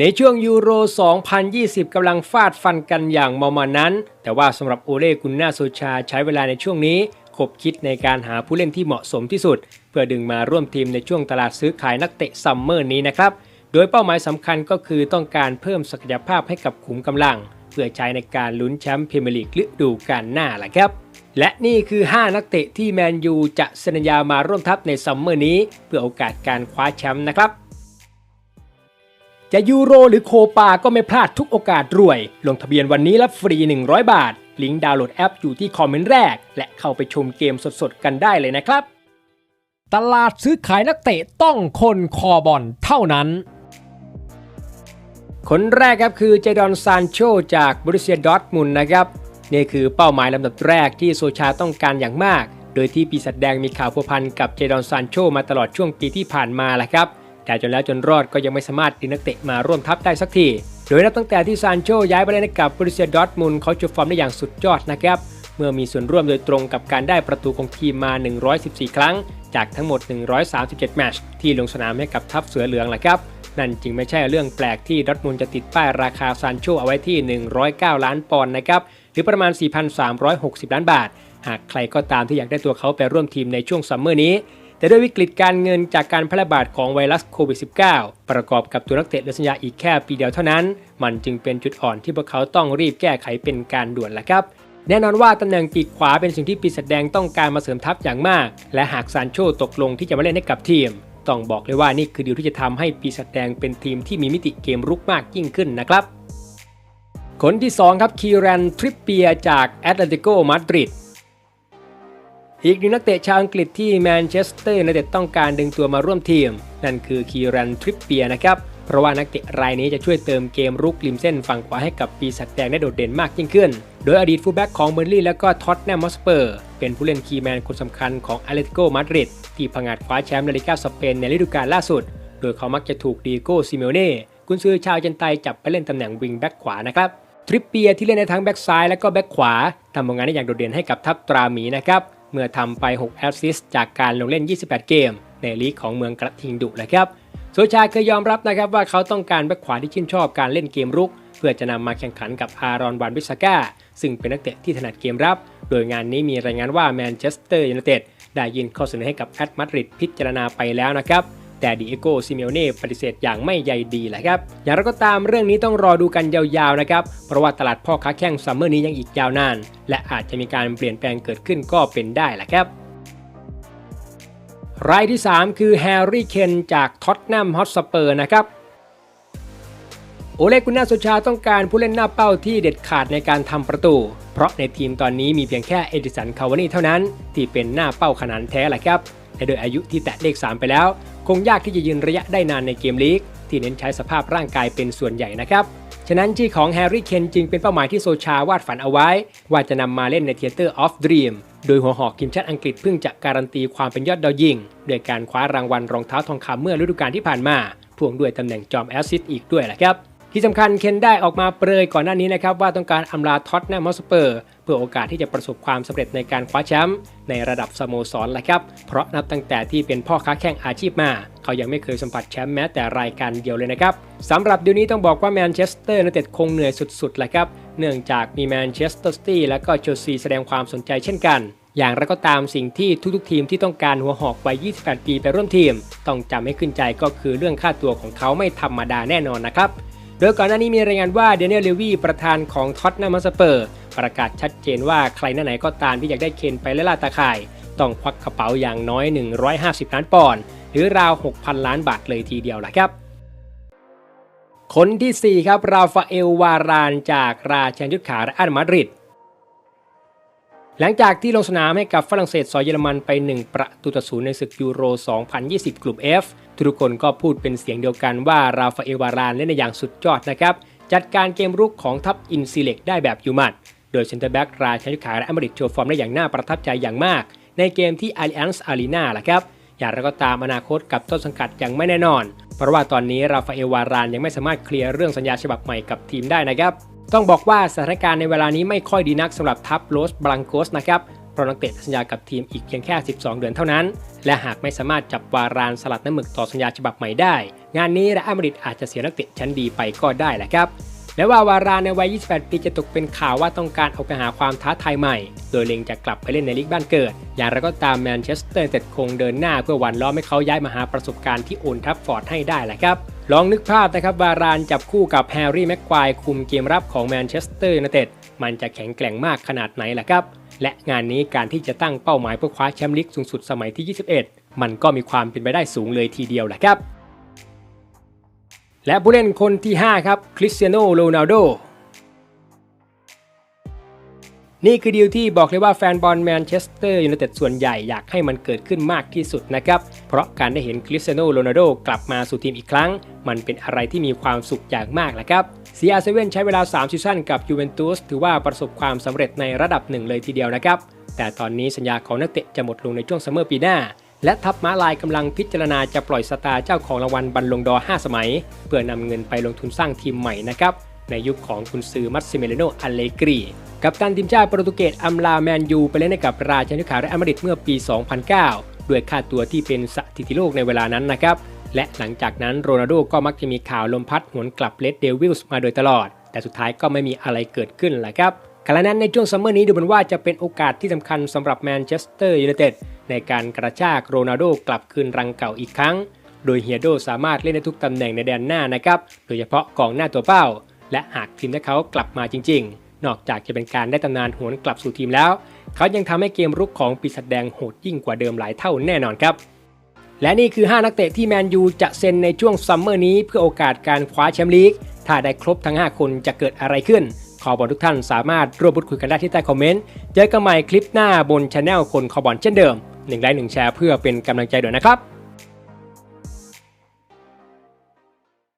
ในช่วงยูโร 2020 กำลังฟาดฟันกันอย่างเมามันนั้น แต่ว่าสำหรับโอเล่กุนนาโซชาใช้เวลาในช่วงนี้คบคิดในการหาผู้เล่นที่เหมาะสมที่สุด เพื่อดึงมาร่วมทีมในช่วงตลาดซื้อขายนักเตะซัมเมอร์นี้นะครับ โดยเป้าหมายสำคัญก็คือต้องการเพิ่มศักยภาพให้กับขุมกำลัง เพื่อใช้ในการลุ้นแชมป์พรีเมียร์ลีกฤดูกาลหน้าแหละครับ และนี่คือ 5 นักเตะที่แมนยูจะเซ็นสัญญามาร่วมทัพในซัมเมอร์นี้ เพื่อโอกาสการคว้าแชมป์นะครับ จะยูโรหรือโคปาก็ไม่พลาดทุกโอกาสรวย ลงทะเบียนวันนี้รับฟรี 100 บาท ลิงก์ดาวน์โหลดแอปอยู่ที่คอมเมนต์แรก และเข้าไปชมเกมสดๆ กันได้เลยนะครับ ตลาดซื้อขายนักเตะต้องคนคอบอลเท่านั้น คนแรกครับคือเจดอนซานโชจากบริเซียดอร์ทมุนนะครับ นี่คือเป้าหมายลำดับแรกที่โซชาต้องการอย่างมาก โดยที่ปีศาจแดงมีข่าวพัวพันกับเจดอนซานโชมาตลอดช่วงปีที่ผ่านมาแหละครับ แต่จนแล้วจนรอดก็ยังไม่สามารถดึงนักเตะมาร่วมทัพได้สักที โดยนับตั้งแต่ที่ซานโชย้ายไปเล่นกับบริเซียดอร์ทมุนเขาจะฟอร์มได้อย่างสุดยอดนะครับ เมื่อมีส่วนร่วมโดยตรงกับการได้ประตูของทีมมา 114 ครั้ง จากทั้งหมด 137 แมตช์ที่ลงสนามให้กับทัพเสือเหลืองแหละครับ นั่นจึงไม่ใช่เรื่องแปลกที่ดอร์ทมุนจะติดป้ายราคาซานโชเอาไว้ที่ 109 ล้านปอนด์นะครับ หรือประมาณ 4,360 ล้านบาท หากใครก็ตามที่อยากได้ตัวเขาไปร่วมทีมในช่วงซัมเมอร์นี้ แต่ด้วยวิกฤตการเงินจากการแพร่ระบาดของไวรัสโควิด -19 ประกอบกับตัวนักเตะเลือสัญญาอีกแค่ปีเดียวเท่านั้น มันจึงเป็นจุดอ่อนที่พวกเขาต้องรีบแก้ไขเป็นการด่วนแหละครับ แน่นอนว่าตำแหน่งปีกขวาเป็นสิ่งที่ปีศาจแดงต้องการมาเสริมทัพอย่างมาก และหากซานโชตกลงที่จะมาเล่นให้กับทีม ต้องบอกเลยว่านี่คือดีลที่จะทำให้ปีศาจแดงเป็นทีมที่มีมิติเกมรุกมากยิ่งขึ้นนะครับคนที่ 2 ครับ คีรันทริปเปียจากแอตเลติโกมาดริด อีกหนึ่งนักเตะชาวอังกฤษที่แมนเชสเตอร์ยูไนเต็ดต้องการดึงตัวมาร่วมทีม นั่นคือคีรันทริปเปียนะครับ เพราะว่านักเตะรายนี้จะช่วยเติมเกมรุกริมเส้นฝั่งขวาให้กับปีศาจแดงได้โดดเด่นมากยิ่งขึ้น โดยอดีตฟูลแบ็กของเบอร์ลี่และก็ท็อตแนมมอสเปอร์เป็นผู้เล่นคีย์แมนคนสำคัญของอาเลติโกมาดริดที่ผงาดคว้าแชมป์ลาลิกาสเปนในฤดูกาลล่าสุด โดยเขามักจะถูกดีโก้ซิเมโอเน่กุนซือชาวเจนไตจับไปเล่นตำแหน่งวิงแบ็กขวานะครับทริปเปียที่เล่นในทั้งแบ็กซ้ายและก็แบ็กขวาทำผลงานได้อย่างโดดเด่นให้กับทัพตราหมีนะครับ เมื่อทำไป 6 แอสซิสต์จากการลงเล่น 28 เกม ในลีกของเมืองกระทิงดุนะครับโซชาเคยยอมรับนะครับว่าเขาต้องการแบ็คขวาที่ชื่นชอบการเล่นเกมรุก เพื่อจะนำมาแข่งขันกับอารอนวานวิสก้าซึ่งเป็นนักเตะที่ถนัดเกมรับ โดยงานนี้มีรายงานว่าแมนเชสเตอร์ยูไนเต็ดได้ยินข้อเสนอให้กับแอตมาดริดพิจารณาไปแล้วนะครับ แต่ดิเอโกซิเมโอเน่ปฏิเสธอย่างไม่ใยดีแหละครับ อย่างไรก็ตามเรื่องนี้ต้องรอดูกันยาวๆนะครับ เพราะว่าตลาดพ่อค้าแข่งซัมเมอร์นี้ยังอีกยาวนาน และอาจจะมีการเปลี่ยนแปลงเกิดขึ้นก็เป็นได้แหละครับรายที่ 3 คือแฮร์รี่เคนจากท็อตแนมฮอตสเปอร์นะครับโอเลกุนนาโซชาต้องการผู้เล่นหน้าเป้าที่เด็ดขาดในการทำประตู เพราะในทีมตอนนี้มีเพียงแค่เอดิสันคาวานีเท่านั้น ที่เป็นหน้าเป้าขนาดแท้แหละครับ และโดยอายุที่แตะเลข 3 ไปแล้ว คงยากที่จะยืนระยะได้นานในเกมลีก ที่เน้นใช้สภาพร่างกายเป็นส่วนใหญ่นะครับฉะนั้นชื่อของแฮร์รี่เคนจึงเป็นเป้าหมายที่โซชาวาดฝันเอาไว้ ว่าจะนำมาเล่นในเทเตอร์ออฟดรีมโดยหัวหอกทีมชาติอังกฤษเพิ่งจะการันตีความเป็นยอดดาวยิงโดยการคว้ารางวัลรองเท้าทองคำเมื่อฤดูกาลที่ผ่านมาพ่วงด้วยตำแหน่งจอมแอสซิสต์อีกด้วยแหละครับ ที่สำคัญเคนได้ออกมาเปรยก่อนหน้านี้นะครับว่าต้องการอำลาท็อตแนมฮอสเปอร์เพื่อโอกาสที่จะประสบความสำเร็จในการคว้าแชมป์ในระดับสโมสรแหละครับ เพราะนับตั้งแต่ที่เป็นพ่อค้าแข่งอาชีพมา เขายังไม่เคยสัมผัสแชมป์แม้แต่รายการเดียวเลยนะครับสำหรับเดี๋ยวนี้ต้องบอกว่าแมนเชสเตอร์ยูไนเต็ดคงเหนื่อยสุดๆแหละครับ เนื่องจากมีแมนเชสเตอร์ซิตี้และก็เชลซีแสดงความสนใจเช่นกันอย่างไรก็ตามสิ่งที่ทุกๆ ทีมที่ต้องการหัวหอกวัย 28 ปีไปร่วมทีม ต้องจำให้ขึ้นใจก็คือเรื่องค่าตัวของเขาไม่ธรรมดาแน่นอนนะครับ โดยก่อนหน้านี้มีรายงานว่าเดนเนลเลวีประธานของท็อตแนมสเปอร์ ประกาศชัดเจนว่าใครหน้าไหนก็ตามที่อยากได้เคนไปและล่าตาข่าย ต้องควักกระเป๋าอย่างน้อย 150 ล้านปอนด์หรือราว 6,000 ล้านบาทเลยทีเดียวแหละครับ คนทีสี่ 4 ครับราฟาเอลวารานจากราชันยุทธขาและอันมาดริด หลังจากที่ลงสนามให้กับฝรั่งเศสซอยเยอรมันไป 1 ประตูต่อศูนย์ในศึกยูโร 2020 กลุ่ม F ทุกคนก็พูดเป็นเสียงเดียวกันว่าราฟาเอลวารานเล่นในอย่างสุดยอดนะครับ จัดการเกมรุกของทัพอินซีเล็กได้แบบยูมัดโดยเซนเตอร์แบ็กราชันยุขาและอัมาดริดโชว์ฟอร์มได้อย่างน่าประทับใจอย่างมาก ในเกมที่ Allianz Arena ล่ะครับอย่างไรก็ตามอนาคตกับต้นสังกัดยังไม่แน่นอน เพราะว่าตอนนี้ราฟาเอลวารานยังไม่สามารถเคลียร์เรื่องสัญญาฉบับใหม่กับทีมได้นะครับ ต้องบอกว่าสถานการณ์ในเวลานี้ไม่ค่อยดีนักสำหรับทัพโรสบลังโกสนะครับเพราะนักเตะสัญญากับทีมอีกเพียงแค่ 12 เดือนเท่านั้น และหากไม่สามารถจับวารานสลัดน้ำหมึกต่อสัญญาฉบับใหม่ได้ งานนี้และอามริดอาจจะเสียนักเตะชั้นดีไปก็ได้แหละครับและว่าวารานในวัย 28 ปีจะตกเป็นข่าวว่าต้องการออกไปหาความท้าทายใหม่ โดยเล็งจะกลับไปเล่นในลีกบ้านเกิด อย่างไรก็ตามแมนเชสเตอร์เต็ดคงเดินหน้าเพื่อหวันล้อมให้เขาย้ายมาหาประสบการณ์ที่โอนทัฟฟอร์ดให้ได้แหละครับ ลองนึกภาพนะครับวารานจับคู่กับแฮร์รี่แม็กควายคุมเกมรับของแมนเชสเตอร์ยูไนเต็ดมันจะแข็งแกร่งมากขนาดไหนล่ะครับ และงานนี้การที่จะตั้งเป้าหมายเพื่อคว้าแชมป์ลีกสูงสุดสมัยที่ 21 มันก็มีความเป็นไปได้สูงเลยทีเดียวแหละครับ และผู้เล่นคนที่ 5 ครับคริสเตียโนโรนัลโด นี่คือดีลที่บอกเลยว่าแฟนบอลแมนเชสเตอร์ยูไนเต็ดส่วนใหญ่อยากให้มันเกิดขึ้นมากที่สุดนะครับ เพราะการได้เห็นคริสเตียโนโรนัลโดกลับมาสู่ทีมอีกครั้ง มันเป็นอะไรที่มีความสุขอย่างมากแหละครับ CR7 ใช้เวลา 3 ซีซั่นกับยูเวนตุสถือว่าประสบความสำเร็จในระดับหนึ่งเลยทีเดียวนะครับ แต่ตอนนี้สัญญาของนักเตะจะหมดลงในช่วงซัมเมอร์ปีหน้า และทัพม้าลายกำลังพิจารณาจะปล่อยสตาร์เจ้าของรางวัลบัลลงดอร์5สมัย เพื่อนำเงินไปลงทุนสร้างทีมใหม่นะครับ ในยุคของคุณซือมัตซิเมเลโนอัลเลกรีกับตันทีมชาติโปรตุเกสอัมลาแมนยูไปเล่นให้กับราชานุขาและอมริดเมื่อปี 2009 ด้วยค่าตัวที่เป็นสถิติโลกในเวลานั้นนะครับ และหลังจากนั้นโรนัลโดก็มักจะมีข่าวลมพัดหวนกลับเลดเดวิลส์มาโดยตลอด แต่สุดท้ายก็ไม่มีอะไรเกิดขึ้นแหละครับขณะนั้นในช่วงซัมเมอร์นี้ดูเหมือนว่าจะเป็นโอกาสที่สำคัญสำหรับแมนเชสเตอร์ยูไนเต็ดในการกระชากโรนัลโดกลับคืนรังเก่าอีกครั้ง โดยเฮียโดสามารถเล่นได้ทุกตำแหน่งในแดนหน้านะครับ โดยเฉพาะกองหน้าตัวเป้า และหากทีมได้เขากลับมาจริง ๆ นอกจากจะเป็นการได้ตำนานหวนกลับสู่ทีมแล้ว เขายังทำให้เกมรุกของปีศาจแดงโหดยิ่งกว่าเดิมหลายเท่าแน่นอนครับและนี่คือ 5 นักเตะที่แมนยูจะเซ็นในช่วงซัมเมอร์นี้เพื่อโอกาสการคว้าแชมป์ลีก ถ้าได้ครบทั้ง 5 คนจะเกิดอะไรขึ้น ขอบอลทุกท่านสามารถร่วมพูดคุยกันได้ที่ใต้คอมเมนต์ เจอกันใหม่คลิปหน้าบนช anel คนขอบอลเช่นเดิม 1 ไลค์ 1 แชร์เพื่อเป็นกำลังใจด้วยนะครับ